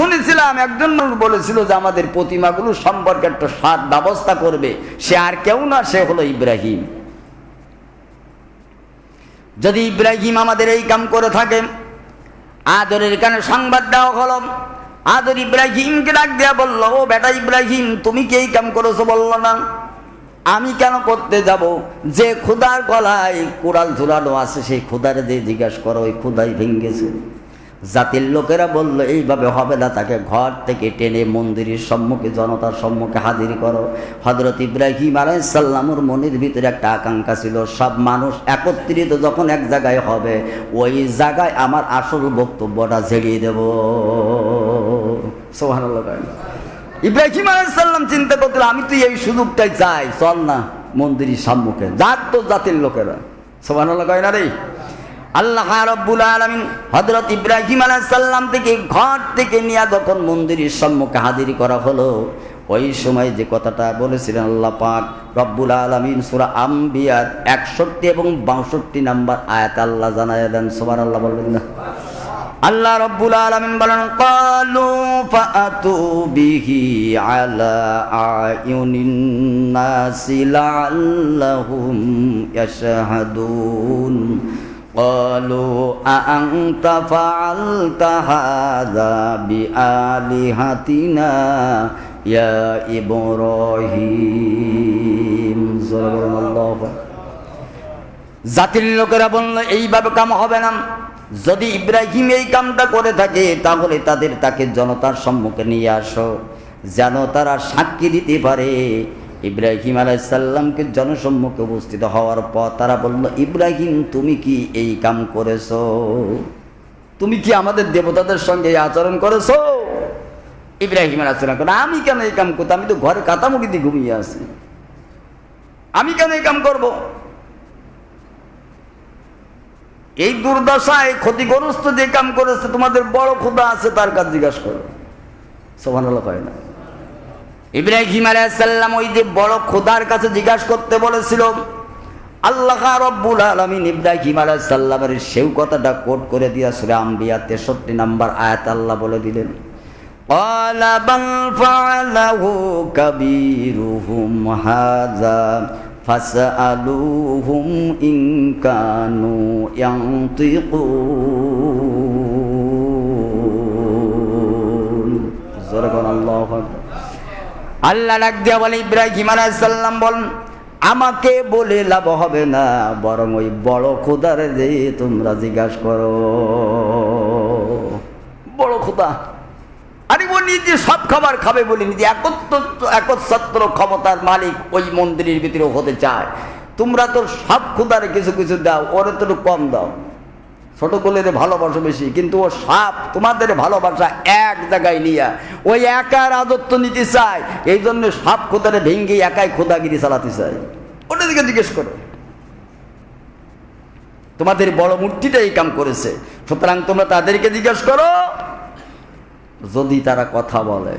শুনেছিলাম, একজন মানুষ বলেছিল যে আমাদের প্রতিমাগুলো সম্পর্কে একটা সাত ব্যবস্থা করবে। সে আর কেউ না, সে হলো ইব্রাহিম। যদি ইব্রাহিম আমাদের এই কাম করে থাকে, আদরের এখানে সংবাদ দেওয়া হলো, আদর ইব্রাহিমকে ডাক দেয়া বলল, ও বেটা ইব্রাহিম, তুমি কি এই কাম করেছ? বলল, না। আমি কেন করতে যাব? যে খুদার গলায় কোড়াল ঝুলানো আছে, সেই খুদারে দিয়ে জিজ্ঞাসা করো, ওই খুদাই ভেঙ্গেছে জাতির লোকেরা বলল, এইভাবে হবে না, তাকে ঘর থেকে টেনে মন্দিরের সম্মুখে, জনতার সম্মুখে হাজির করো। হজরত ইব্রাহিম আলাইসাল্লামর মনির ভিতরে একটা আকাঙ্ক্ষা ছিল, সব মানুষ একত্রিত যখন এক জায়গায় হবে, ওই জায়গায় আমার আসল বক্তব্যটা ঝেড়িয়ে দেব। সোহান ইব্রাহিম আলাইসাল্লাম চিন্তা করছিল আমি তো এই সুযোগটাই চাই, চল না মন্দিরের সম্মুখে। যাক তো জাতির লোকেরা। সোহান কয় না রে? আল্লাহ রব্বুল আলমিন হজরত ইব্রাহিম আলাইসাল্লাম থেকে ঘর থেকে নিয়ে যখন মন্দিরের সম্মুখে হাজির করা হলো, ওই সময় যে কথাটা বলেছিলেন আল্লাহ পাক, রব্বুল আলমিন সুরা আম্বিয়ার একষট্টি এবং বাষট্টি নাম্বার আয়াত আল্লাহ জানায় দেন। সোমান আল্লাহ বলবেন না। আল্লাহ রব্বুল আলমিন বলেন, কালু ফাতু বিহি আলা আয়ুনিন নাসি লাআল্লাহুম ইয়াশহাদুন। قالوا أأنت فعلت هذا بآلهتنا يا إبراهيم صلى الله জাতির লোকেরা বলল এইভাবে কাম হবে না যদি ইব্রাহিম এই কামটা করে থাকে তাহলে তাদের তাকে জনতার সম্মুখে নিয়ে আসো যেন তারা সাক্ষী দিতে পারে ইব্রাহিম আলাইসাল্লামকে জনসম্মুখে উপস্থিত হওয়ার পর তারা বলল, ইব্রাহিম, তুমি কি এই কাম করেছ? তুমি কি আমাদের দেবতাদের সঙ্গে আচরণ করেছ? ইব্রাহিম আলাইসাল্লাম করে আমি কেন এই কাম করতে? আমি তো ঘরে কাতামুখি দিয়ে ঘুমিয়ে আছি। আমি কেন এই কাম করব? এই দুর্দশায় ক্ষতিগ্রস্ত যে কাম করেছে, তোমাদের বড় ক্ষুদা আছে, তার কাজ জিজ্ঞাসা করো। সোভান হয় না। ইব্রাহিম আলাইসাল্লাম ওই যে বড় খোদার কাছে জিজ্ঞাসা করতে বলেছিল, আল্লাহ রব্বুল আলমিন ইব্রাহিম আলাইসাল্লামের সেও কথাটা কোট করে দিয়ে সুরে আম্বিয়া তেষট্টি নাম্বার আয়াত আল্লাহ বলে দিলেন। ইংকানু ইনকানু ইয়ান্তিকুন। আল্লাহ ডাক দিয়া বলে, ইব্রাহিম আলাইসাল্লাম বলেন আমাকে বলে লাভ হবে না, বরং ওই বড় খোদারে যে তোমরা জিজ্ঞাসা করো। বড় খোদা আরে ও নিজে সব খাবার খাবে বলে নিজে একত্র ক্ষমতার মালিক ওই মন্দিরের ভিতরে হতে চায়। তোমরা তো সব খুদারে কিছু কিছু দাও, ওরে তো কম দাও। ছোট কোলের ভালোবাসা বেশি, কিন্তু ও সাপ তোমাদের ভালোবাসা এক জায়গায় নিয়া ওই একা রাজত্ব নিতে চায় এই জন্য সাপ খোদারে ভেঙ্গে একাই খোদাগিরি চালাতে চায়। ওটা দিকে জিজ্ঞেস করো। তোমাদের বড় মূর্তিটা এই কাম করেছে, সুতরাং তোমরা তাদেরকে জিজ্ঞেস করো। যদি তারা কথা বলে,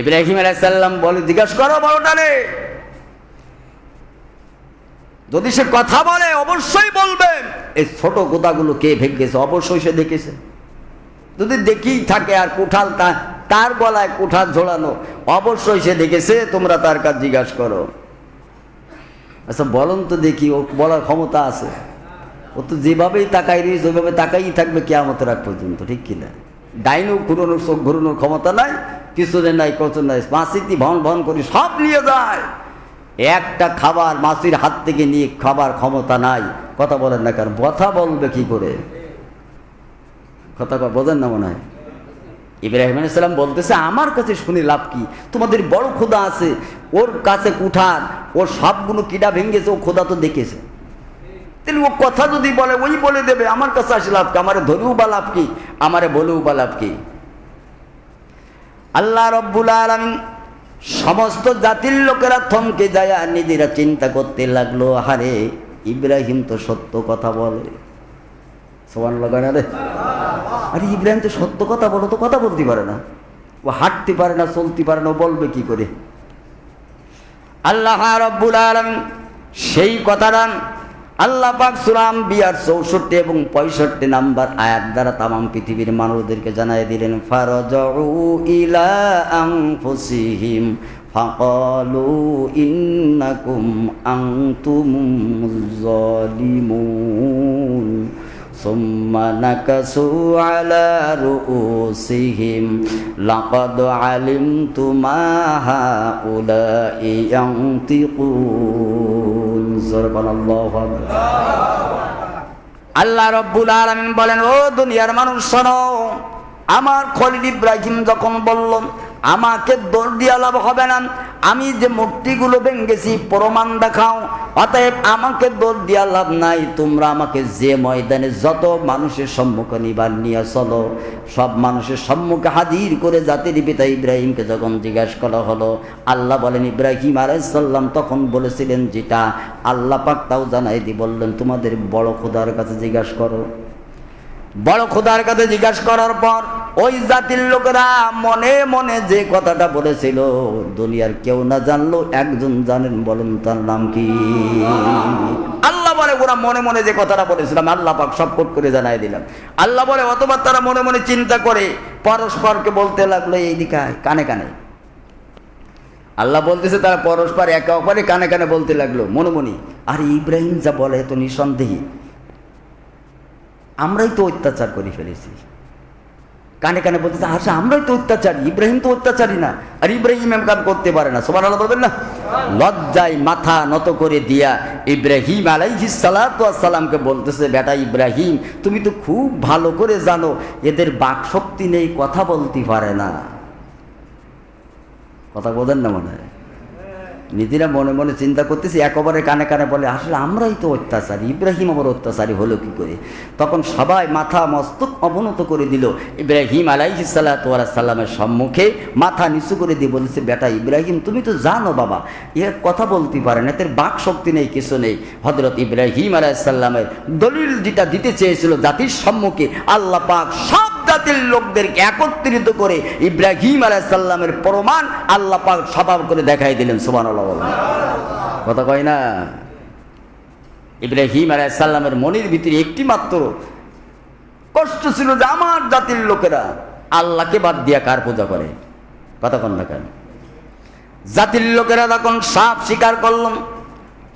ইব্রাহিম আলাইসাল্লাম বলে, জিজ্ঞেস করো বড়টারে। যদি সে কথা বলে, অবশ্যই বলবে। এই ছোট গোদাগুলো কে ভেঙেছে অবশ্যই সে দেখেছে। যদি দেখেই থাকে আর কুঠাল তার গলায় কুঠাল ঝোলানো, অবশ্যই সে দেখেছে, তোমরা তার কাজ জিজ্ঞাসা করো। আচ্ছা বলুন তো দেখি, ও বলার ক্ষমতা আছে? ও তো যেভাবেই তাকাই রয়েছে, ওইভাবে তাকাই থাকবে কেয়ামত রাখ পর্যন্ত, ঠিক কিনা ডাইনও ঘুরোনোর চোখ, ঘুরোনোর ক্ষমতা নাই কিছুদিন নাই কত নাই মাসিতি ভন ভন করি সব নিয়ে যায়। একটা খাবার মাসির হাত থেকে নিয়ে খাবার ক্ষমতা নাই। কথা বলেন না কারণ কথা বলবে কি করে? কথা বোঝেন না মনে হয়? ইব্রাহিম আলাইসাল্লাম বলতেছে, আমার কাছে শুনে লাভ কি? তোমাদের বড় খোদা আছে। ওর কাছে কুঠার, ওর সবগুলো কিডা ভেঙেছে, ও খোদা তো দেখেছে। তাহলে ও কথা যদি বলে, ওই বলে দেবে, আমার কাছে আসে লাভ কি? আমারে ধরেও বা লাভ কি? আমারে বলেও বা লাভ কি? আল্লাহ রব্বুল আলমিন সমস্ত জাতির লোকেরা থমকে যায় আর নিজেরা চিন্তা করতে লাগল হারে ইব্রাহিম তো সত্য কথা বলে। সমান লাগায় আরে, ইব্রাহিম তো সত্য কথা বলো তো কথা বলতে পারে না। ও হাঁটতে পারে না, চলতে পারে না বলবে কি করে? আল্লাহ রব্বুল আলম সেই কথাটা আল্লাহ পাক সুরাম বিয়ার চৌষট্টি এবং পঁয়ষট্টি নাম্বার আয়াত দ্বারা তামাম পৃথিবীর মানুষদেরকে জানাই দিলেন ফারজাউ ইলা আনফুসিহিম ফাকালু ইন্নাকুম আনতুমুজ জালিমুন ثم نكسوا على رؤوسهم لقد علمت ما هؤلاء ينطقون আল্লাহ রব্বুল আলমিন বলেন, ও দুনিয়ার মানুষ, শোনো, আমার খলিল ইব্রাহিম যখন বলল, আমাকে দোষ লাভ হবে না, আমি যে মূর্তিগুলো ভেঙ্গেছি প্রমাণ দেখাও অতএব আমাকে দোষ দিয়া লাভ নাই, তোমরা আমাকে যে ময়দানে যত মানুষের সম্মুখে নিবার নিয়ে চলো, সব মানুষের সম্মুখে হাজির করে জাতির পিতা ইব্রাহিমকে যখন জিজ্ঞাসা করা হলো, আল্লাহ বলেন, ইব্রাহিম আলাইসাল্লাম তখন বলেছিলেন যেটা আল্লাহ পাক তাও জানাই দি, বললেন, তোমাদের বড় খোদার কাছে জিজ্ঞাসা করো। বড় খোদার কাছে জিজ্ঞাসা করার পর ওই জাতির লোকেরা মনে মনে যে কথাটা বলেছিল, দুনিয়ার কেউ না জানলো, একজন জানেন, বলেন তার নাম কি? আল্লাহ বলে, ওরা মনে মনে যে কথাটা বলেছিলাম আল্লাহ পাক সব কোট করে জানাই দিলাম। আল্লাহ বলে, অথবা তারা মনে মনে চিন্তা করে, পরস্পরকে বলতে লাগল, এই দিকে কানে কানে। আল্লাহ বলতেছে, তারা পরস্পর একে অপরে কানে কানে বলতে লাগল, মনে মনে, আর ইব্রাহিম যা বলে তো নিঃসন্দেহী। আমরাই তো অত্যাচার করে ফেলেছি। কানে কানে বলতেছে আচ্ছা আমরাই তো অত্যাচারী, ইব্রাহিম তো অত্যাচারী না। আর ইব্রাহিম এম কাজ করতে পারে না সবার আল্লাহ বলবেন না? লজ্জায় মাথা নত করে দিয়া ইব্রাহিম আলাইহিস সালামকে বলতেছে, বেটা ইব্রাহিম, তুমি তো খুব ভালো করে জানো, এদের বাক শক্তি নেই, কথা বলতে পারে না। কথা বলেন না মনে হয়। নিজেরা মনে মনে চিন্তা করতেছি, একবারে কানে কানে বলে, আসলে আমরাই তো অত্যাচারী, ইব্রাহিম আবার অত্যাচারী হলো কি করে? তখন সবাই মাথা মস্তক অবনত করে দিল, ইব্রাহিম আলাইহি সাল্লামের সম্মুখে মাথা নিচু করে দিয়ে বলেছে বেটা ইব্রাহিম, তুমি তো জানো বাবা, এ কথা বলতে পারে না, এদের বাক শক্তি নেই, কিছু নেই। হজরত ইব্রাহিম আলাইসাল্লামের দলিল যেটা দিতে চেয়েছিল জাতির সম্মুখে, আল্লাহ পাক সব জাতির লোকদেরকে একত্রিত করে ইব্রাহিম আলাইসাল্লামের প্রমাণ আল্লাহ পাক স্বভাব করে দেখাই দিলেন সুবান কথা কয় না? ইব্রাহিম আলাইসাল্লামের মনির ভিতরে একটি মাত্র কষ্ট ছিল যে আমার জাতির লোকেরা আল্লাহকে বাদ দিয়া কার পূজা করে? কথা কন না কেন? জাতির লোকেরা তখন সাপ স্বীকার করলাম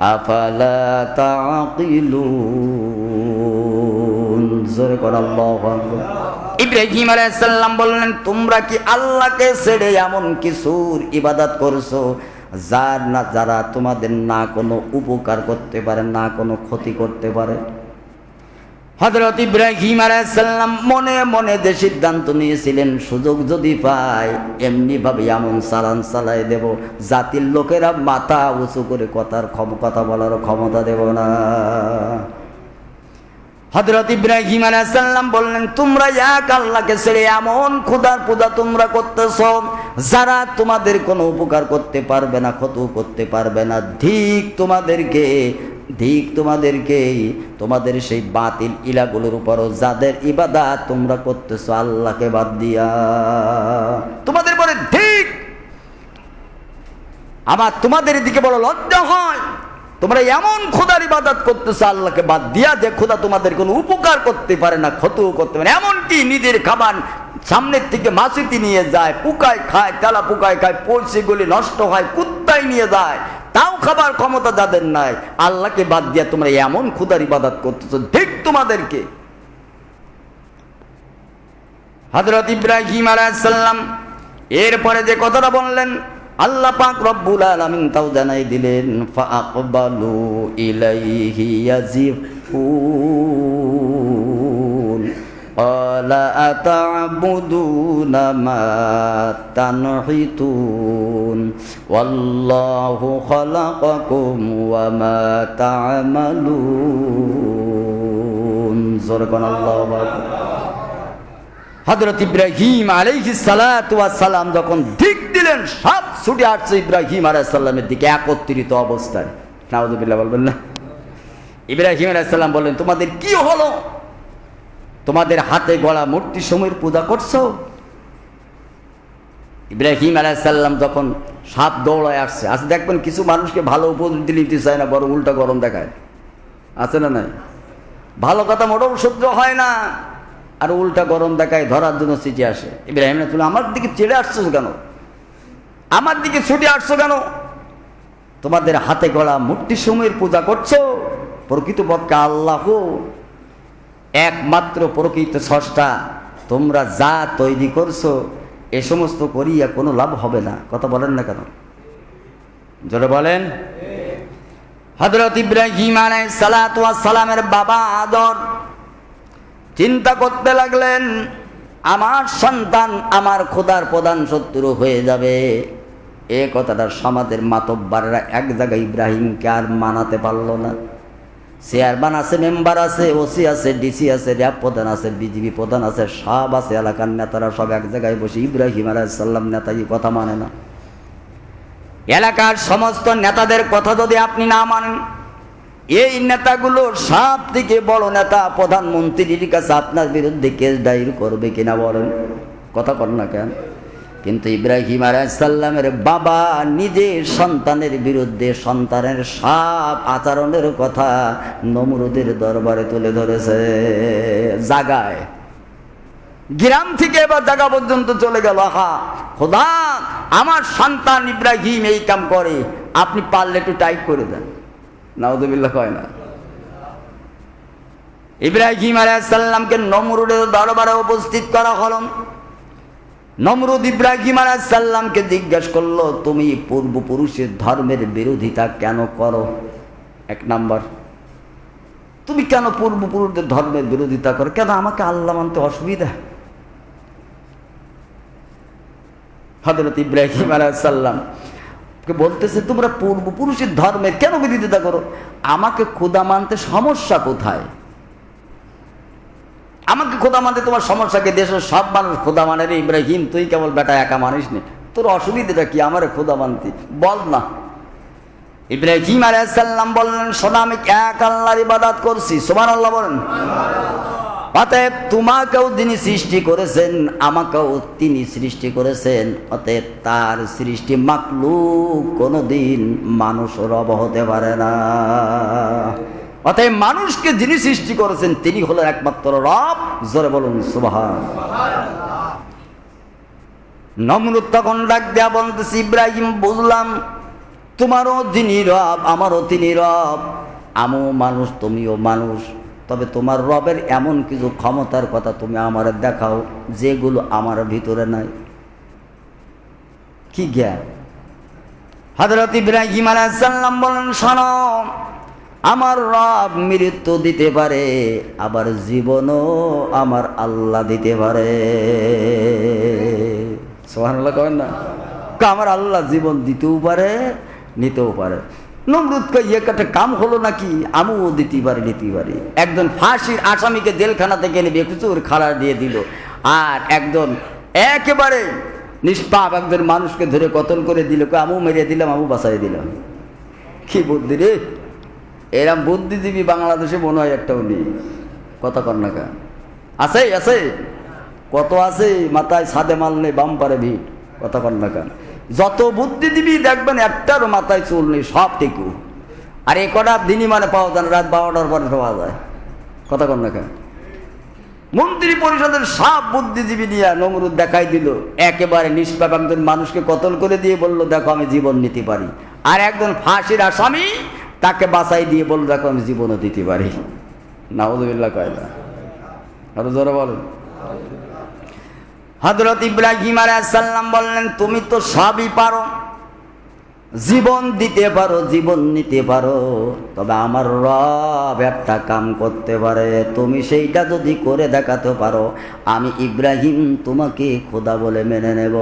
আফালা তাকিলুন জোরে কর আল্লাহু আকবার। ইব্রাহিম আলাইসাল্লাম বললেন, তোমরা কি আল্লাহকে ছেড়ে এমন কিছুর ইবাদত করছ, যার না, যারা তোমাদের না কোনো উপকার করতে পারে, না কোনো ক্ষতি করতে পারে? হজরত ইব্রাহিম আলাইসাল্লাম মনে মনে যে সিদ্ধান্ত নিয়েছিলেন, সুযোগ যদি পাই এমনি ভাবে এমন সালান চালাই দেব। জাতির লোকেরা মাথা উঁচু করে কথার ক্ষম, কথা বলার ক্ষমতা দেব না। হজরত ইব্রাহিম আলাইসাল্লাম বললেন, তোমরা এক আল্লাহকে ছেড়ে এমন খুদার পূজা তোমরা করতেছ, যারা তোমাদের কোনো উপকার করতে পারবে না, ক্ষত করতে পারবে না। ঠিক তোমাদেরকে ঠিক তোমাদেরকে, তোমাদের সেই বাতিল ইলাগুলোর উপরও যাদের ইবাদা তোমরা করতেছো, আল্লাহকে বাদ দিয়া। তোমাদের পরে ঠিক আবার তোমাদের দিকে বড় লজ্জা হয়। তোমরা এমন খোদার ইবাদত করতেছো, আল্লাহকে বাদ দিয়া যে খোদা তোমাদের কোনো উপকার করতে পারে না, ক্ষতিও করতে পারে এমনকি নিজের খাবার সামনের থেকে মাসিতি নিয়ে যায়, পুকায় খায়, তেলা পুকায় খায় পয়সেগুলি নষ্ট হয়, কুত্তায় নিয়ে যায়, তাও খাবার ক্ষমতা যাদের নাই। আল্লাহকে বাদ দিয়া তোমরা এমন ক্ষুদার ইবাদত করতেছো, ঠিক তোমাদেরকে। হজরত ইব্রাহিম আলাইসাল্লাম এরপরে যে কথাটা বললেন আল্লাহ পাক রব্বুল আলামিন তাও জানাই দিলেন ফাকবালু ইলাইহি ইয়াজিফুন ক্বালা আতা'বুদুনা মা তানহিতুন। ওয়াল্লাহু খালাকাকুম ওয়া মা তা'মালুন। জোরে কোন আল্লাহু আকবার। হযরত ইব্রাহিম আলাইহিস সালাতু ওয়াস সালাম যখন দিক দিলেন, সব ছুটে আসছে ইব্রাহিম আলাইহিস সালামের দিকে, একত্রিত অবস্থায়। নাউজুবিল্লাহ, বলবেন না? ইব্রাহিম আলাইহিস সালাম বললেন, তোমাদের কি হলো? তোমাদের হাতে গড়া মূর্তি সময়ের পূজা করছ? ইব্রাহিম আলাইসাল্লাম যখন সাপ দৌড়ায় আসছে আজ দেখবেন কিছু মানুষকে ভালো উপস্থিতি নিতে চায় না বড় উল্টা গরম দেখায়। আছে না নাই? ভালো কথা মোটেও সহ্য হয় না, আর উল্টা গরম দেখায়, ধরার জন্য চিঠি আসে। ইব্রাহিম আমার দিকে চেড়ে আসছো কেন? আমার দিকে ছুটে আসছো কেন? তোমাদের হাতে গড়া মূর্তি সময়ের পূজা করছ? প্রকৃতপক্ষে আল্লাহ। একমাত্র প্রকৃত সষ্টা তোমরা যা তৈরি করছ, এ সমস্ত করিয়া কোনো লাভ হবে না। কথা বলেন না কেন? জোরে বলেন। হজরত ইব্রাহিম সালামের বাবা আদর। চিন্তা করতে লাগলেন, আমার সন্তান আমার খোদার প্রধান শত্রু হয়ে যাবে। এ কথাটা সমাজের মাতব্বাররা এক জায়গায় ইব্রাহিমকে আর মানাতে পারল না। চেয়ারম্যান আছে মেম্বার আছে ওসি আছে ডিসি আছে র্যাব প্রধান আছে বিজিবি প্রধান আছে, সব আছে, এলাকার নেতারা সব এক জায়গায় বসে ইব্রাহিম আলাইসাল্লাম নেতা এই কথা মানে না। এলাকার সমস্ত নেতাদের কথা যদি আপনি না মানেন, এই নেতাগুলো সব থেকে বড় নেতা প্রধানমন্ত্রীর কাছে আপনার বিরুদ্ধে কেস ডায়ের করবে কিনা বলেন? কথা কর না কেন? কিন্তু ইব্রাহিম আলাইসাল্লামের বাবা নিজের সন্তানের বিরুদ্ধে সন্তানের সাপ আচরণের কথা নমরুদের দরবারে তুলে ধরেছে। জাগায়। গ্রাম থেকে এবার জায়গা পর্যন্ত চলে গেল। হা খোদা, আমার সন্তান ইব্রাহিম এই কাম করে। আপনি পারলে একটু টাইপ করে দেন। নাউদুবিল্লাহ কয় না। ইব্রাহিম আলাইসাল্লামকে নমরুদের দরবারে উপস্থিত করা হল। নমরুদ ইব্রাহিম আলাইসাল্লামকে জিজ্ঞাসা করল, তুমি পূর্বপুরুষের ধর্মের বিরোধিতা কেন করো? এক নাম্বার, তুমি কেন পূর্বপুরুষদের ধর্মের বিরোধিতা করো? কেন আমাকে আল্লাহ মানতে অসুবিধা? হজরত ইব্রাহিম আলাইসাল্লাম বলতেছে, তোমরা পূর্বপুরুষের ধর্মের কেন বিরোধিতা করো? আমাকে খোদা মানতে সমস্যা কোথায়? আমাকে খোদা মানতে তোমার সমস্যাকে দেশের সব মানুষ খোদা মানে রে ইব্রাহিম তুই কেবল বেটা একা মানিস নি। তোর অসুবিধাটা কি? আমার খোদা মানতি। বল না। ইব্রাহিম আলাইসাল্লাম বললেন সোনা আমি এক আল্লাহর ইবাদাত করছি। সোমান আল্লাহ বলেন অতএব তোমাকেও যিনি সৃষ্টি করেছেন আমাকেও তিনি সৃষ্টি করেছেন। অতএব তার সৃষ্টি মাকলুক কোনোদিন মানুষ রব হতে পারে না। অতএব মানুষকে যিনি সৃষ্টি করেছেন, তিনি হলেন একমাত্র রব। জোরে বলুন, সুবাহান। নমরুদ তখন ডাক দেয়া বলতেছি, ইব্রাহিম, বুঝলাম। তোমারও যিনি রব, আমারও তিনি রব। আমিও মানুষ, তুমিও মানুষ। তবে তোমার রবের এমন কিছু ক্ষমতার কথা তুমি আমার দেখাও, যেগুলো আমার ভিতরে নাই। কি জ্ঞান? হজরত ইব্রাহিম আলাইসাল্লাম বলেন, শোনো আমার রব মৃত্যু দিতে পারে, আবার জীবনও আমার আল্লাহ দিতে পারে। সোহান কবেন না? আমার আল্লাহ জীবন দিতেও পারে, নিতেও পারে। নমরুদ ইয়ে একটা কাম হলো নাকি? আমিও দিতে পারি নিতে পারি। একজন ফাঁসির আসামিকে জেলখানা থেকে এনে প্রচুর খাড়া দিয়ে দিল। আর একজন একেবারে নিষ্পাপ একজন মানুষকে ধরে কতল করে দিল। আমু মেরিয়ে দিলাম আমু বাঁচাই দিলাম। কি বুদ্ধি রে? এরম বুদ্ধিজীবী বাংলাদেশে মনে হয় একটাও নেই। কথা কর না আছে আছে। কত আছে? মাথায় সাদে নেই, বাম পারে ভিড় কথা কর না কেন? যত বুদ্ধিজীবী দেখবেন, একটারও মাথায় চুল নেই, সব টিকু। আর এ কটা দিনই মানে পাওয়া যায় রাত বারোটার পরে পাওয়া যায়। কথা কর না কেন? মন্ত্রী পরিষদের সব বুদ্ধিজীবী নিয়ে নমরুদ দেখাই দিল। একেবারে নিষ্পাপ একজন মানুষকে কতল করে দিয়ে বলল, দেখো, আমি জীবন নিতে পারি। আর একজন ফাঁসির আসামি তাকে বাঁচাই দিয়ে বলল, দেখো আমি জীবনও দিতে পারি। নাউজুবিল্লাহ কয় না। আরও জোরে বলেন। হজরত ইব্রাহিম আলাইসাল্লাম বললেন, তুমি তো সবই পারো। জীবন দিতে পারো, জীবন নিতে পারো। তবে আমার রব একটা কাম করতে পারে। তুমি সেইটা যদি করে দেখাতে পারো, আমি ইব্রাহিম তোমাকে খোদা বলে মেনে নেব।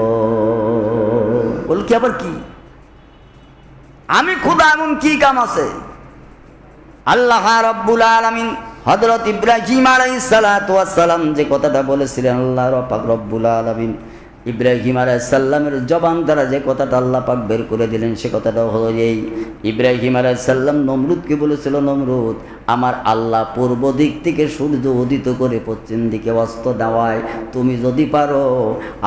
বল কি আবার কি? আমি খুদা, এমন কি কাম আছে? আল্লাহ রব্বুল আলমিন হজরত ইব্রাহিম আলাই সালাম যে কথাটা বলেছিলেন, আল্লাহ রব্বুল আলমিন ইব্রাহিম আলাইসাল্লামের জবান দ্বারা যে কথাটা আল্লাহ পাক বের করে দিলেন, সে কথাটা হলো এই ইব্রাহিম আলাইসাল্লাম নমরুদকে বলেছিল, নমরুদ, আমার আল্লাহ পূর্ব দিক থেকে সূর্য উদিত করে পশ্চিম দিকে অস্ত দেওয়ায় তুমি যদি পারো,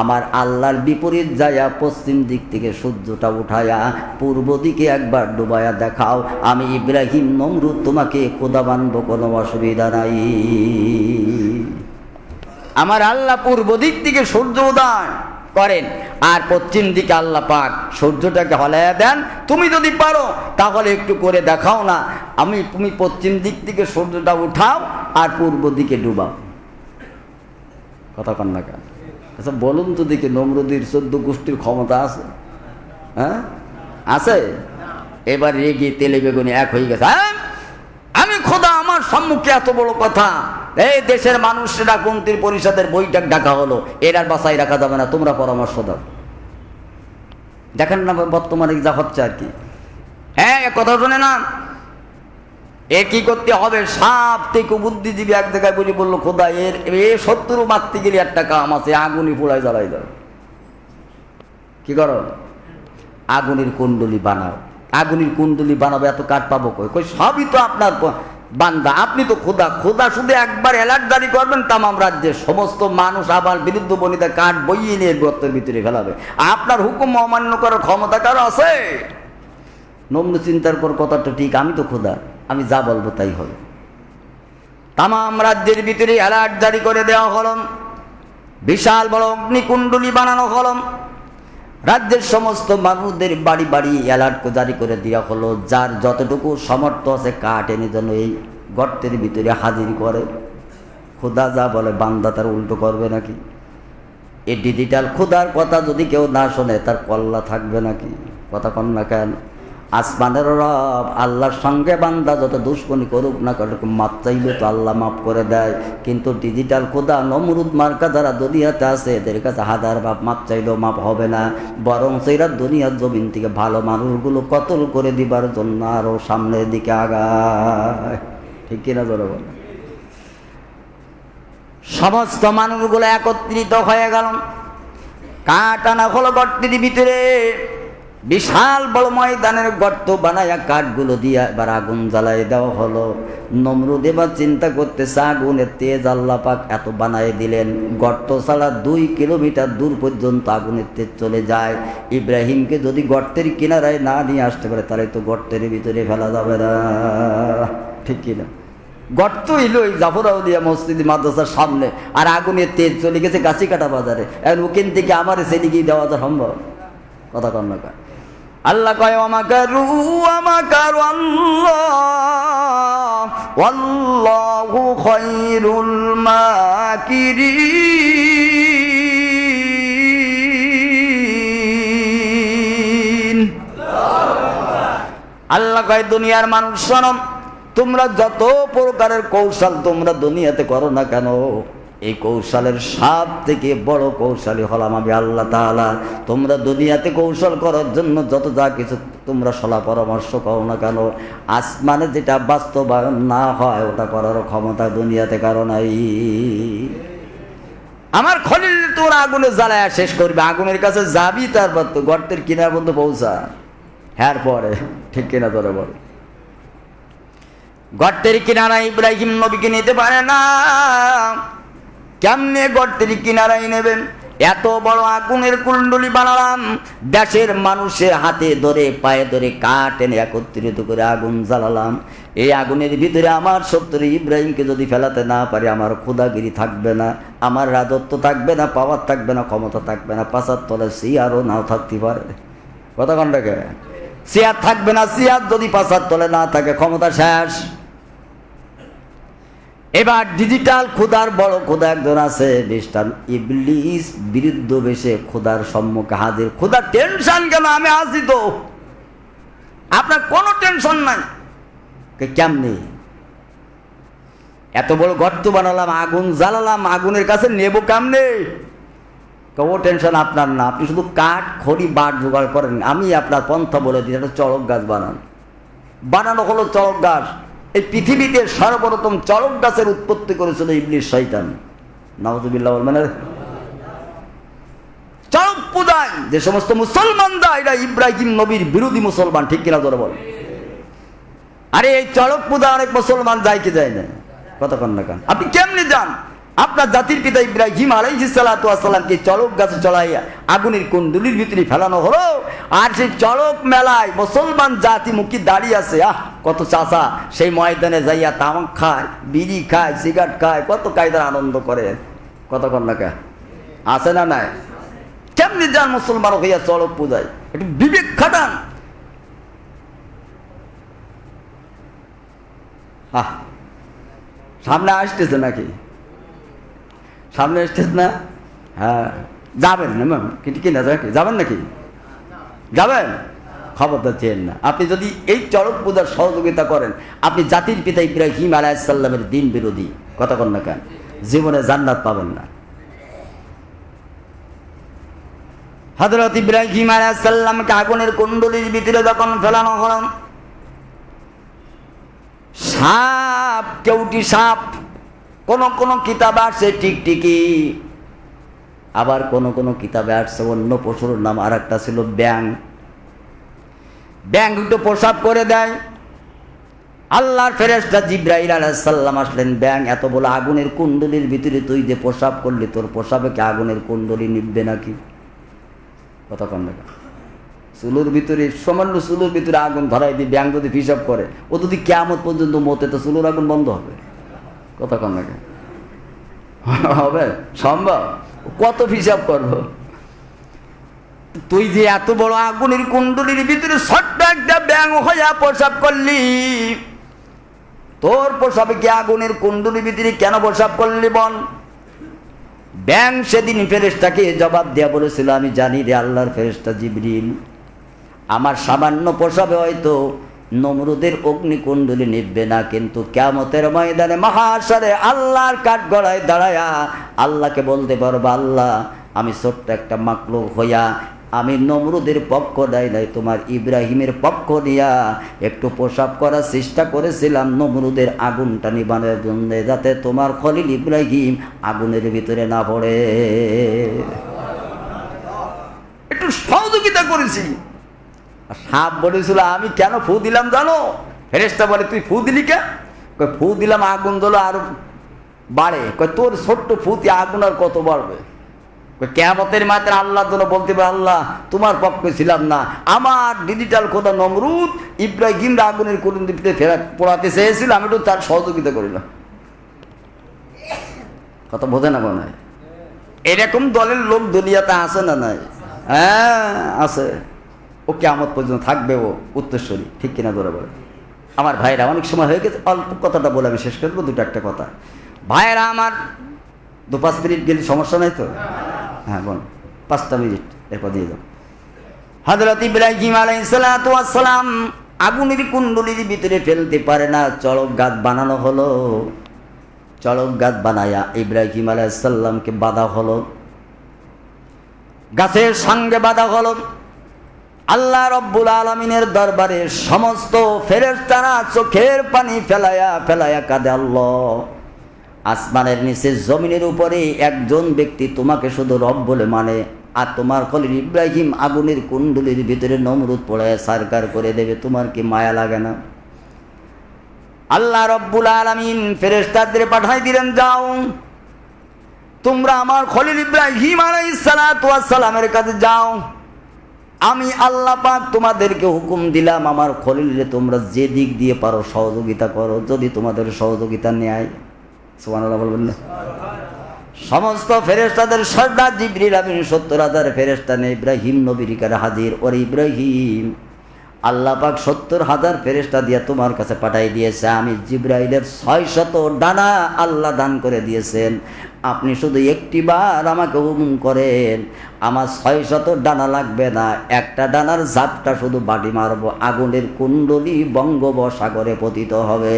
আমার আল্লাহর বিপরীত যায়া পশ্চিম দিক থেকে সূর্যটা উঠায়া পূর্ব দিকে একবার ডুবায়া দেখাও। আমি ইব্রাহিম নমরুদ, তোমাকে খোদা বানবো কোনো অসুবিধা নাই। আমার আল্লাহ পূর্ব দিক থেকে সূর্য উদয়। করেন। আর পশ্চিম দিকে আল্লাহ পাক সূর্যটাকে হলাইয়া দেন। তুমি যদি পারো, তাহলে একটু করে দেখাও না। আমি, তুমি পশ্চিম দিক থেকে সূর্যটা উঠাও আর পূর্ব দিকে ডুবাও। কথা কন না কেন? আচ্ছা বলুন তো দেখি নমরুদির চোদ্দ গোষ্ঠীর ক্ষমতা আছে? হ্যাঁ? আছে? এবার রেগে তেলে বেগুনি এক হয়ে গেছে। হ্যাঁ? আমি খোদা, আমার সম্মুখে এত বড় কথা। এই দেশের মানুষরা মন্ত্রী পরিষদের বৈঠক ডাকা হলো। এরার বাসায় রাখা যাবে না, তোমরা পরামর্শ দাও। দেখেন না বর্তমানে যা হচ্ছে আর কি। হ্যাঁ কথা শোনে না। এ কি করতে হবে? সাপ থেকে বুদ্ধিজীবী এক জায়গায় বলি বলল, খোদা, এর, এ শত্রু মারতে গেলে একটা কাম আছে আগুনই পোড়ায় জ্বালাই দাও। কি করো? আগুনের কুণ্ডলি বানাও। আগুনের কুণ্ডলি বানাবো, এত কাঠ পাবো কই? সবই তো আপনার বান্দা, আপনি তো খোদা খোদা শুধু একবার অ্যালার্ট জারি করবেন, তামাম রাজ্যের সমস্ত মানুষ আবার বিরুদ্ধ বনিতা কাঠ বইয়ে নিয়ে গর্তের ভিতরে ফেলাবে। আপনার হুকুম অমান্য করার ক্ষমতা কারও আছে? নম্র চিন্তার পর কথাটা ঠিক, আমি তো খোদা আমি যা বলব তাই হবে। তামাম রাজ্যের ভিতরে অ্যালার্ট জারি করে দেওয়া হলম। বিশাল বড় অগ্নিকুণ্ডলী বানানো হল রাজ্যের সমস্ত মানুষদের বাড়ি বাড়ি অ্যালার্ট জারি করে দেওয়া হলো, যার যতটুকু সমর্থ আছে কাঠ এনে যেন এই গর্তের ভিতরে হাজির করে। খোদা যা বলে, বান্দা তার উল্টো করবে নাকি? এই ডিজিটাল খোদার কথা যদি কেউ না শোনে, তার কল্লা থাকবে নাকি? কথা কন না কেন? আসমানের রব আল্লাহর সঙ্গে বান্দা যত দুশ্মনী করুক না করুক, মাপ চাইলে তো আল্লাহ মাফ করে দেয়। কিন্তু ডিজিটাল খোদা নমরুদ মার্কা যারা দুনিয়াতে আছে, এদের কাছে হাজার বাপ মাপ চাইলেও মাপ হবে না। বরং সেরা দুনিয়ার জমিন থেকে ভালো মানুষগুলো কতল করে দিবার জন্য আরও সামনের দিকে আগায়। ঠিক কিনা ধরে বলে? সমস্ত মানুষগুলো একত্রিত হয়ে গেল। কাঠ আনা হলো গর্তের ভিতরে বিশাল বড় ময়দানের গর্ত বানায়া কাঠগুলো দিয়া এবার আগুন জ্বালাই দেওয়া হলো। নমরুদ এবার চিন্তা করতেছে, আগুনের তেজ আল্লাহ পাক এত বানাই দিলেন। গর্ত ছাড়া দুই কিলোমিটার দূর পর্যন্ত আগুনের তেজ চলে যায়। ইব্রাহিমকে যদি গর্তের কিনারায় না নিয়ে আসতে পারে, তাহলে তো গর্তের ভিতরে ফেলা যাবে না। ঠিক কিনা? গর্ত এলো ওই জাফরাউলিয়া মসজিদ মাদ্রাসার সামনে, আর আগুনের তেজ চলে গেছে গাছি কাটা বাজারে। এখন ওখান থেকে আমার সেদিকে গিয়ে দেওয়া তো সম্ভব। কথা কয় আল্লাহ কয় আমাকারু আমাকারু আল্লাহ। আল্লাহু খায়রুল মাকিরিন। আল্লাহ কয়, দুনিয়ার মানুষ শোনো, তোমরা যত প্রকারের কৌশল তোমরা দুনিয়াতে করো না কেন? এই কৌশলের সব থেকে বড় কৌশলী হলাম আমি আল্লাহ তাআলা। তোমরা দুনিয়াতে কৌশল করার জন্য যত যা কিছু তোমরা সলা পরামর্শ করো না কেন, আসমানে যেটা বাস্তবায়ন না হয় ওটা করার ক্ষমতা দুনিয়াতে কারও নাই। আমার খলিল তোর আগুনে জ্বালায় শেষ করবে, আগুনের কাছে যাবি তারপর তো গর্তের কিনার বন্ধু পৌঁছা। হ্যার পরে, ঠিক কিনা তোরা বল। গর্তের কিনারা ইব্রাহিম নবীকে নিতে পারে না। কেমনে গর্তের কিনারায় নেবেন? এত বড় আগুনের কুণ্ডলি বানালাম। দেশের মানুষের হাতে ধরে, পায়ে ধরে, কাঠ এনে একত্রিত করে আগুন জ্বালালাম। এই আগুনের ভিতরে আমার সত্তর ইব্রাহিমকে যদি ফেলাতে না পারে, আমার ক্ষুদাগিরি থাকবে না, আমার রাজত্ব থাকবে না, পাওয়ার থাকবে না, ক্ষমতা থাকবে না, পাশার তলে সিয়ারও নাও থাকতে পারে। কথা কন্ডাকে সিয়ার থাকবে না, সিয়ার যদি পাশার তলে না থাকে, ক্ষমতা শেষ। এবার ডিজিটাল খোদার বড় খোদা একজন আছে, মিস্টার ইবলিস, বিরুদ্ধ বেশে খোদার সম্মুখে হাজির। খোদার টেনশন কেন? আমি আছি তো আপনার কোনো টেনশন নাই। কেমনি? এত বড় গর্ত বানালাম, আগুন জ্বালালাম, আগুনের কাছে নেব কেমনে? ও টেনশন আপনার না। আপনি শুধু কাঠ, খড়ি, বাট জোগাড় করেন। আমি আপনার পন্থা বলে দিই একটা চড়ক গাছ বানান। বানানো হলো চড়ক গাছ। এই পৃথিবীতে সর্বপ্রথম চরক গাছের উৎপত্তি করেছিল ইবলিশ শৈতান চরক পূজায় যে সমস্ত মুসলমানরা, এরা ইব্রাহিম নবীর বিরোধী মুসলমান, ঠিক কিনা ধরে বল। আরে এই চড়ক পূজা অনেক মুসলমান যায় কি যায় না? কতক্ষণ না কান? আপনি কেমনি যান? আপনার জাতির পিতা ইব্রাহিম আলাইহিসালামকে চলক গাছে চড়াইয়া আগুনের কুণ্ডুলির ভিতরে ফেলানো হলো। আর সেই চড়ক মেলায় মুসলমান জাতি মুখী দাঁড়িয়ে আছে। আহ, কত চাষা সেই ময়দানে যাইয়া তামাক খায়, বিড়ি খায়, সিগারেট খায়, কত কায়দার আনন্দ করে। কতক্ষণ না আছে না নাই? কেমনি যান মুসলমান হইয়া চড়ক পূজায়? একটু বিবেক খাটান। আহ, সামনে আসতেছে নাকি? সামনে আসতেছে না? হ্যাঁ। যাবেন না ম্যাম। কিন্তু কি না, যাবেন নাকি? যাবেন? খবরটা চেন না। আপনি যদি এই চড়ক পূজার সহযোগিতা করেন, আপনি জাতির পিতা ইব্রাহিম আলাইসাল্লামের দিন বিরোধী। কথা কন না কেন? জীবনে জান্নাত পাবেন না। হজরত ইব্রাহিম আলাইসাল্লামকে আগুনের কুণ্ডলির ভিতরে যখন ফেলানো হল, সাপ, কেউটি সাপ কোন কোন কিতাবে আসছে টিকটিকি আবার কোন কোন কিতাবে আসছে, অন্য পশুর নাম আর একটা ছিল ব্যাং। ব্যাং একটু প্রসাব করে দেয়। আল্লাহর ফেরেস্তা জিব্রাহিল আলাইসাল্লাম আসলেন, ব্যাং, এত বলে আগুনের কুণ্ডলির ভিতরে তুই যে প্রসাব করলি, তোর প্রসাবে কি আগুনের কুণ্ডলি নিববে নাকি? কথা কম দেখা। চুলোর ভিতরে, সামান্য চুলোর ভিতরে আগুন ধরাই দিয়ে ব্যাং যদি হিসাব করে, ও যদি কেমন পর্যন্ত মতে তো চুলোর আগুন বন্ধ হবে। কথা কম লাগে হবে, সম্ভব। কত হিসাব করব? তুই যে এত বড় আগুনের কুণ্ডলির ভিতরে ছোট্ট একটা ব্যাং হইয়া প্রসাব করলি, তোর প্রসাবে কি আগুনের কুণ্ডলির ভিতরে কেন প্রসাব করলি বল? ব্যাং সেদিন ফেরেস্তাকে জবাব দেয়া বলেছিল, আমি জানি রে আল্লাহর ফেরেস্তা জিবরিল, আমার সামান্য প্রসাবে হয়তো নমরুদের অগ্নিকুণ্ডলী নিববে না, কিন্তু কেমতের ময়দানে মহাসারে আল্লাহর কাঠ গড়ায় দাঁড়ায়া আল্লাহকে বলতে পারব, আল্লাহ, আমি ছোট্ট একটা মাকলু হইয়া, আমি নমরুদের পক্ষ দেয় নাই, তোমার ইব্রাহিমের পক্ষ দিয়া একটু প্রসাব করার চেষ্টা করেছিলাম, নমরুদের আগুনটা নিবানোর জন্য, যাতে তোমার খলিল ইব্রাহিম আগুনের ভিতরে না পড়ে। একটু সহযোগিতা করেছি। সাপ বলেছিল আমি কেন ফু দিলাম জানো? ফেরেস্তা বলে তুই ফু দিলি কে? ফু দিলাম আগুন দলো আরও বাড়ে। তোর ছোট্ট ফুতে আগুন আর কত বাড়বে? কই, কেয়ামতের মাত্র আল্লাহ জন্য বলতে পারে আল্লাহ তোমার পক্ষে ছিলাম না। আমার ডিজিটাল খোদা নমরুদ ইব্রাহিম আগুনের করুন দিতে ফেরা পড়াতে চেয়েছিল আমি তো তার সহযোগিতা করিলাম। কথা বোঝে না মনে এরকম দলের লোক দুনিয়াতে আছে না নাই? হ্যাঁ আছে। ও কেমন পর্যন্ত থাকবে ও উত্তরস্বরী ঠিক কিনা ধরে বলে। আমার ভাইরা, অনেক সময় হয়ে গেছে, অল্প কথাটা বলে আমি শেষ করব দুটো একটা কথা। ভাইয়েরা আমার, দু পাঁচ মিনিট গেলে সমস্যা নাই তো? হ্যাঁ বল, পাঁচটা মিনিট, এরপর দিয়ে দাও। হজরত ইব্রাহিম আলাইসালাম আগুনের কুণ্ডলির ভিতরে ফেলতে পারে না, চড়ক গাছ বানানো হলো। চড়ক গাছ বানায়া ইব্রাহিম আলাইসাল্লামকে বাধা হলো। গাছের সঙ্গে বাধা হলো। আল্লাহ রব্বুল আলমিনের দরবারে সমস্ত ফেরেস্তারা চোখের পানি ফেলায়া ফেলায়া কাঁদে, আল্লাহ। আসমানের নিচে জমিনের উপরে একজন ব্যক্তি তোমাকে শুধু রব বলে মানে আর তোমার খলিল ইব্রাহিম আগুনের কুণ্ডলির ভিতরে নমরুদ পড়ায় সারকার করে দেবে, তোমার কি মায়া লাগে না? আল্লাহ রব্বুল আলমিন ফেরেস্তাদের পাঠাই দিলেন, যাও। তোমরা আমার খলিল ইব্রাহিম আলাইসালামের কাছে যাও। আমি আল্লাহ পাক তোমাদেরকে হুকুম দিলাম, আমার খলিলে তোমরা যে দিক দিয়ে পারো সহযোগিতা করো, যদি তোমাদের সহযোগিতা নেয়। বলবেন না? সমস্ত ফেরেস্তাদের সর্দার জিবরিল আমিন সত্তর হাজার ফেরেস্তা ইব্রাহিম নবীর হাজির। ওর ইব্রাহিম আল্লাহ পাক সত্তর হাজার ফেরেস্তা দিয়ে তোমার কাছে পাঠাই দিয়েছে। আমি জিব্রাইলের ছয় শত ডানা আল্লাহ দান করে দিয়েছেন। আপনি শুধু একটি বার আমাকে হুকুম করেন, আমার ছয় শত ডানা লাগবে না। একটা ডানার ঝাপটা শুধু বাটি মারবো, আগুনের কুণ্ডলী বঙ্গোপসাগরে পতিত হবে।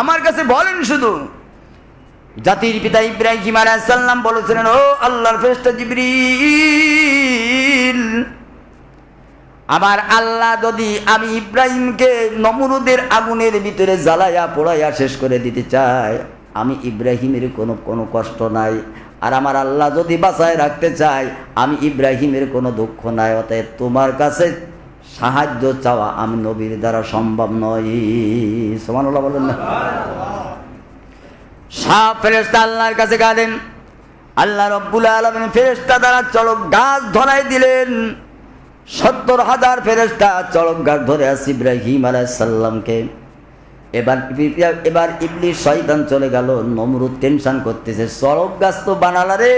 আমার কাছে বলেন শুধু, জাতির পিতা ইব্রাহিম আলাইসাল্লাম বলেছিলেন, ও আল্লাহর ফেরেশতা জিবরিল আমার আল্লাহ যদি আমি ইব্রাহিমকে নমরুদের আগুনের ভিতরে জ্বালাইয়া পোড়াইয়া শেষ করে দিতে চায় আমি ইব্রাহিমের কোনো কোনো কষ্ট নাই। আর আমার আল্লাহ যদি বাঁচায় রাখতে চাই আমি ইব্রাহিমের কোনো দুঃখ নাই। অতএব তোমার কাছে সাহায্য চাওয়া আমি নবীর দ্বারা সম্ভব নয় সমানুল্লাহ বলেন না। সাপ ফেরেস্তা আল্লাহর কাছে গালেন। আল্লাহ রব্বুল আলমিন ফেরেস্তা দ্বারা চলক গাছ ধরাই দিলেন। সত্তর হাজার ফেরেস্তা চলক গাছ ধরে আছে ইব্রাহিম আলাইসাল্লামকে এবার এবার ইবলিশ শয়তান চলে গেল, নমরুদ টেনশন করতেছে চলক গাছ তো বানালা রে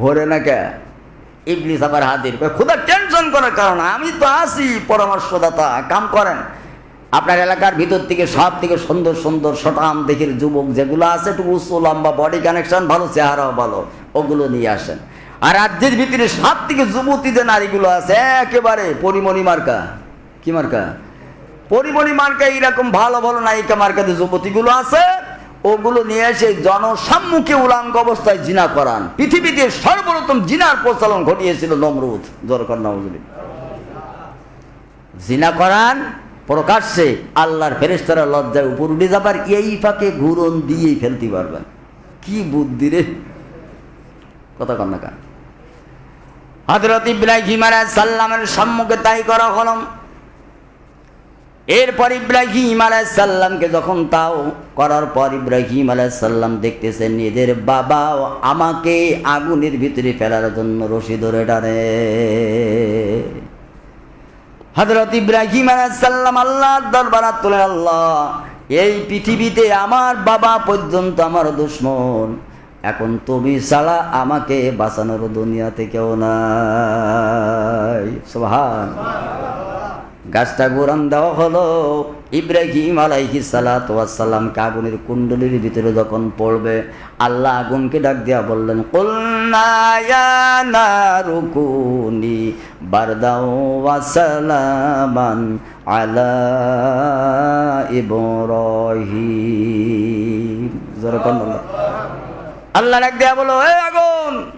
ঘোরে না কে? ইবলিস আবার হাজির খুদা, টেনশন করার কারণ, আমি তো আসি পরামর্শদাতা, কাম করেন। আপনার এলাকার ভিতর থেকে সব থেকে সুন্দর সুন্দর শটাম দেখের যুবক যেগুলো আছে, একটু উচ্চ লম্বা বডি কানেকশন ভালো, চেহারাও ভালো, ওগুলো নিয়ে আসেন। আর রাজ্যের ভিতরে সব থেকে যুবতী যে নারীগুলো আছে, একেবারে পরিমণি মার্কা। কি মার্কা? পরিমণি মার্কা এইরকম ভালো ভালো নায়িকা মার্কাতে যুবতীগুলো আছে, ওগুলো নিয়ে এসে জনসম্মুখে উলাঙ্গ অবস্থায় জিনা করান। পৃথিবীতে সর্বপ্রথম জিনার প্রচলন ঘটিয়েছিল নমরুদ, জরকর নজরুল জিনা করান, প্রকাশ্যে আল্লাহর ফেরেস্তারা লজ্জায় উপর উঠে যাবার এই ফাঁকে ঘুরন দিয়েই ফেলতে পারবেন। কি বুদ্ধি রে। কথা কন্যা কান? হজরত ইব্রাহিম সাল্লামের সম্মুখে তাই করা হলম এরপর ইব্রাহিম আলাইসাল্লামকে যখন তাও করার পর ইব্রাহিম আলাইসাল্লাম দেখতেছেন নিজের বাবা আমাকে আগুনের ভিতরে ফেলার জন্য রশি ধরে টানে। হজরত ইব্রাহিম আলাইসাল্লাম আল্লাহর দরবার তোলেন আল্লাহ, এই পৃথিবীতে আমার বাবা পর্যন্ত আমার দুশ্মন। এখন তুমি ছাড়া আমাকে বাঁচানোর দুনিয়াতে কেউ নাই। সোহান গাছটা গোরান দেওয়া হলো। ইব্রাহিম আলাইহি সালাতামকে আগুনের কুণ্ডলির ভিতরে যখন পড়বে, আল্লাহ আগুনকে ডাক দিয়া বললেন রুকুনি বারদাও ওয়াসালামান আলা ইব্রাহিম। যেরকম আল্লাহ ডাক দিয়া বলো এ আগুন!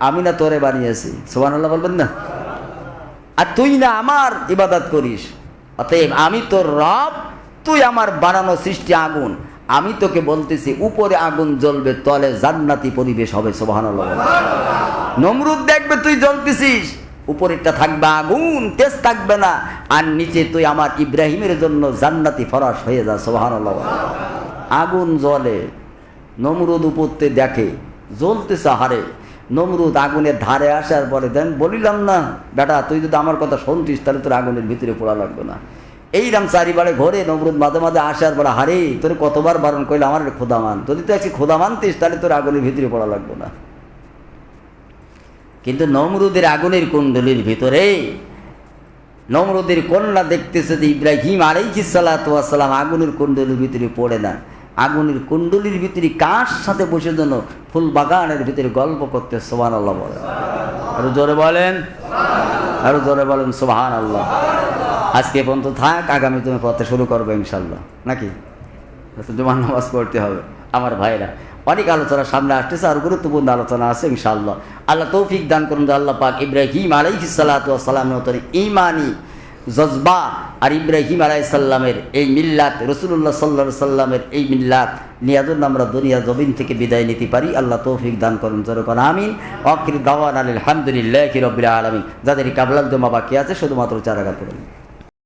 আমি না তোরে বানিয়েছি। সুবহানাল্লাহ বলবেন না? আর তুই না আমার ইবাদত করিস। অতএব আমি তোর রব, তুই আমার বানানো সৃষ্টি আগুন। আমি তোকে বলতেছি, উপরে আগুন জ্বলবে, তলে জান্নাতি পরিবেশ হবে সোবাহান নমরুদ দেখবে তুই জ্বলতেছিস। উপরেরটা থাকবে আগুন, তেজ থাকবে না। আর নিচে তুই আমার ইব্রাহিমের জন্য জান্নাতি ফরাস হয়ে যা সোবাহান আগুন জ্বলে। নমরুদ উপত্যে দেখে, জ্বলতেছে হারে নমরুদ আগুনের ধারে আসার পরে দেন, বলিলাম না, বেটা, তুই যদি আমার কথা শুনতিস, তাহলে তোর আগুনের ভিতরে পড়া লাগবে না। এইরাম চারিবারে ঘরে নমরুদ মাঝে মাঝে আসার পরে হারে তোর কতবার বারণ করলে আমার খোদা মান। যদি তুই আজকে খোদা মানতিস, তাহলে তোর আগুনের ভিতরে পড়া লাগবে না। কিন্তু নমরুদের আগুনের কুণ্ডলির ভিতরে, নমরুদের কন্যা দেখতেছে যে ইব্রাহিম আলাইহি সালাতাম আগুনের কুণ্ডলির ভিতরে পড়ে না। আগুনের কুণ্ডলির ভিতরে কার সাথে বসে যেন ফুল বাগানের ভিতরে গল্প করতে সোহান আল্লাহ বলেন। আরও জোরে বলেন। আরও জোরে বলেন সোহান আল্লাহ আজকে পর্যন্ত থাক, আগামী তুমি পথে শুরু করবে ইনশাল্লাহ নাকি? জমান নামাজ পড়তে হবে। আমার ভাইরা, অনেক আলোচনা সামনে আসতেছে, আর গুরুত্বপূর্ণ আলোচনা আছে ইনশাল্লাহ আল্লাহ তৌফিক দান করুন আল্লাহ পাক ইব্রাহিম আলাইহি সালাতামের মতন ইমানি জজবা আর ইব্রাহিম আলাইসাল্লামের এই মিল্লাত রসুল্লাহ সাল্লা সাল্লামের এই মিল্লাত নিয়াজুল আমরা দুনিয়া জমিন থেকে বিদায় নিতে পারি। আল্লাহ তৌফিক দান করুন জরুকান আমিন। অকরি দাওয়ান আলহামদুলিল্লাহ কিরবিল আলমিন। যাদের কাবলাল জমা বাকি আছে, শুধুমাত্র চারাগাত করুন